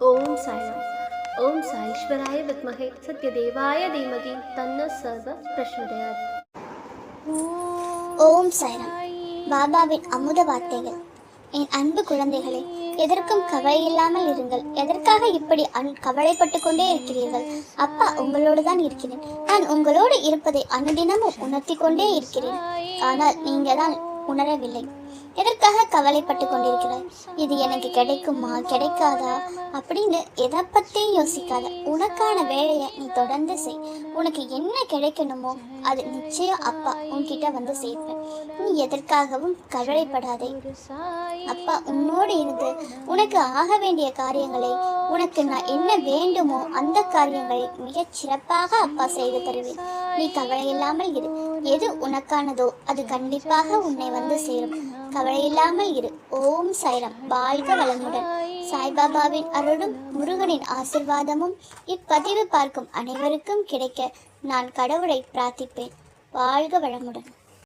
ஓம் சாய்ராம் ஓம் சாயீஸ்வராய வித்மகே சத்யதேவாய தீமகி தன்ன சர்வ பிரச்சோதயாத் ஓம் சாய்ராம் பாபாவின் அமுத வார்த்தைகள் என் அன்பு குழந்தைகளே எதற்கும் கவலை இல்லாமல் இருங்கள். எதற்காக இப்படி அன் கவலைப்பட்டு கொண்டே இருக்கிறீர்கள்? அப்பா உங்களோடு தான் இருக்கிறேன். நான் உங்களோடு இருப்பதை அனுதினமும் உணர்த்தி கொண்டே இருக்கிறேன். ஆனால் நீங்கள் தான் உணரவில்லை. எதற்காக கவலைப்பட்டு கொண்டிருக்கிறாய். இது எனக்கு கிடைக்குமா? கிடைக்காதா? அப்படின்னு எதை பற்றியும் யோசிக்காத. உனக்கான வேலையை நீ தொடர்ந்து செய். உனக்கு என்ன கிடைக்கணுமோ அது நிச்சயம் அப்பா உன்கிட்ட வந்து சேர்ப்பேன். நீ எதற்காகவும் கவலைப்படாதே. அப்பா உன்னோடு இருந்து உனக்கு ஆக வேண்டிய காரியங்களை உனக்கு நான் என்ன வேண்டுமோ அந்த காரியங்களை மிகச் சிறப்பாக அப்பா செய்து தருவேன். நீ கவலை இல்லாமல் இரு. எது உனக்கானதோ அது கண்டிப்பாக உன்னை வந்து சேரும். கவலை இல்லாமல் இரு. ஓம் சைரம். வாழ்க வளமுடன். சாய்பாபாவின் அருளும் முருகனின் ஆசிர்வாதமும் இப்பதிவு பார்க்கும் அனைவருக்கும் கிடைக்க நான் கடவுளை பிரார்த்திப்பேன். வாழ்க வளமுடன்.